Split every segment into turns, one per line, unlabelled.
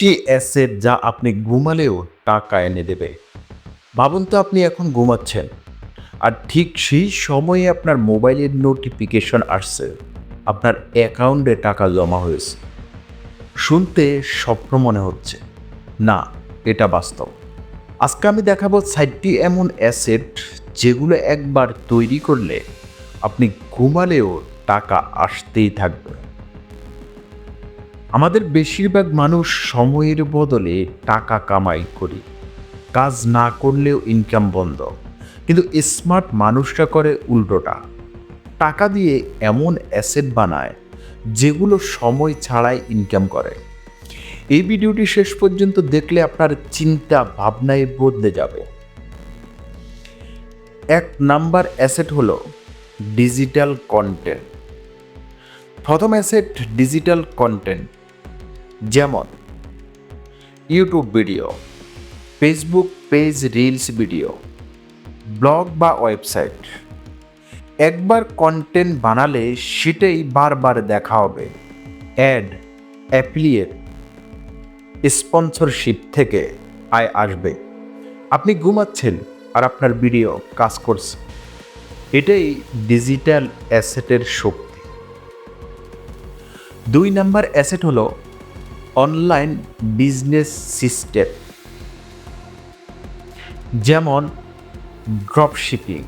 সাতটি অ্যাসেট যা আপনি ঘুমালেও টাকা এনে দেবে। ভাবুন তো আপনি এখন ঘুমাচ্ছেন। আর ঠিক সেই সময়ে আপনার মোবাইলের নোটিফিকেশন আসছে। আপনার অ্যাকাউন্টে টাকা জমা হয়েছে। শুনতে স্বপ্ন মনে হচ্ছে। না, এটা বাস্তব। আজকে আমি দেখাবো সাইটটি এমন অ্যাসেট যেগুলো একবার তৈরি করলে আপনি ঘুমালেও টাকা আসতেই থাকবে। আমাদের বেশিরভাগ মানুষ সময়ের বদলে টাকা কামাই করি। কাজ না করলেও ইনকাম বন্ধ। কিন্তু স্মার্ট মানুষরা করে উল্টোটা। টাকা দিয়ে এমন অ্যাসেট বানায়, যেগুলো সময় ছাড়াই ইনকাম করে। এই ভিডিওটি শেষ পর্যন্ত দেখলে আপনার চিন্তা ভাবনায় বদলে যাবে। এক নাম্বার অ্যাসেট হলো ডিজিটাল কন্টেন্ট প্রথম অ্যাসেট ডিজিটাল কন্টেন্ট যেমন YouTube video, Facebook page reels video, blog বা ওয়েবসাইট। একবার কন্টেন্ট বানালে সেটাই বারবার দেখা হবে। অ্যাড অ্যাপ্লিয়েট স্পন্সরশিপ থেকে আয় আসবে। আপনি ঘুমাচ্ছেন আর আপনার ভিডিও কাজ করছে। এটাই ডিজিটাল অ্যাসেটের শক্তি। দুই নাম্বার অ্যাসেট হলো অনলাইন বিজনেস সিস্টেম। যেমন drop shipping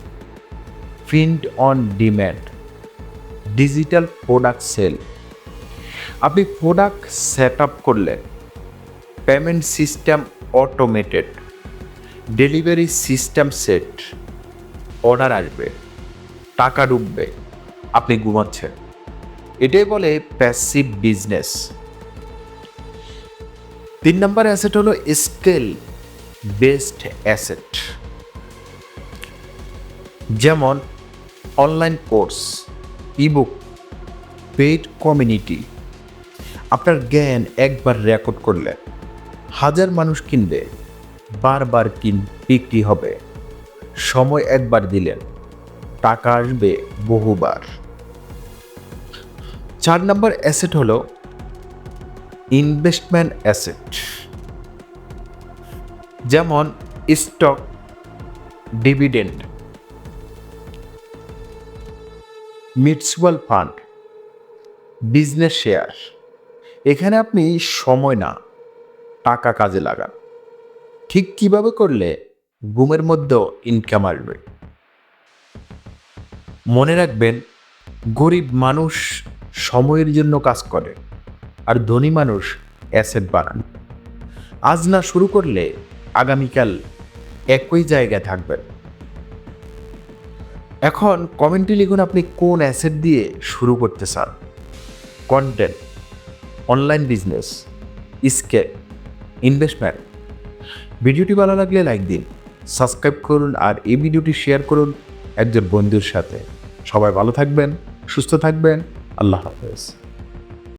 print on demand digital product sale আপনি প্রোডাক্ট সেট আপ করলেন payment system automated delivery system set order আসবে, টাকা ডুববে আপনি ঘুমাচ্ছেন। এটাই বলে প্যাসিভ বিজনেস তিন নম্বর অ্যাসেট হলো স্কেল বেসড অ্যাসেট যেমন online course ebook paid community আপনার জ্ঞান একবার রেকর্ড করলে হাজার মানুষ কিনবে, বারবার কিন, বিক্রি হবে। সময় একবার দিলেন, টাকা আসবে বহুবার। চার নম্বর অ্যাসেট হলো ইনভেস্টমেন্ট অ্যাসেট, যেমন stock dividend, mutual fund, business share. এখানে আপনি সময় না, টাকা কাজে লাগান। ঠিক কীভাবে করলে ঘুমের মধ্যেও ইনকাম আসবে? মনে রাখবেন, গরিব মানুষ সময়ের জন্য কাজ করে। আর ধনী মানুষ অ্যাসেট বানান। আজ না শুরু করলে আগামীকাল একই জায়গায় থাকবেন। এখন কমেন্টে লিখুন আপনি কোন অ্যাসেট দিয়ে শুরু করতে চান। Content, online business scale investment. ভিডিওটি ভালো লাগলে লাইক দিন, সাবস্ক্রাইব করুন আর এই ভিডিওটি শেয়ার করুন একজন বন্ধুর সাথে। সবাই ভালো থাকবেন, সুস্থ থাকবেন, আল্লাহ হাফেজ।